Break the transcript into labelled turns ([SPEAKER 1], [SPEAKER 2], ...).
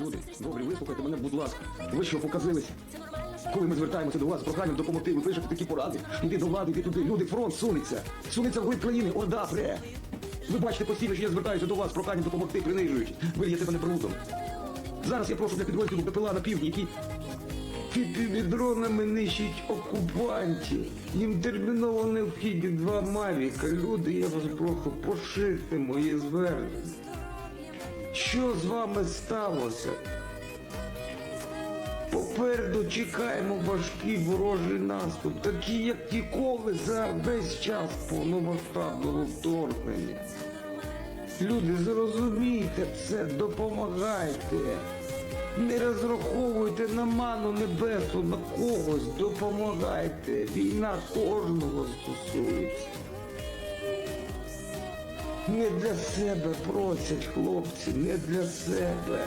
[SPEAKER 1] Люди, добрі, вислухайте мене, будь ласка. Ви що показилися? Коли ми звертаємося до вас проханням допомогти, ви пишете такі поради. Іди до влади, іди туди. Люди, фронт сунеться. Сунеться вглиб країни, орда пре. Ви бачите постійно, що я звертаюся до вас проханням допомогти, принижуючи. Ви є мене брудом. Зараз я прошу для підрозділу ППЛА на півдні, які під дронами нищать окупантів. Їм терміново необхідні два мавіка. Люди, я вас прошу, поширте моє звернення. Що з вами сталося? Попереду чекаємо важкий ворожий наступ, такий, як ніколи за весь час повномасштабного вторгнення. Люди, зрозумійте це, допомагайте. Не розраховуйте на ману небесу на когось, допомагайте. Війна кожного Не для себе просять хлопці, не для себе.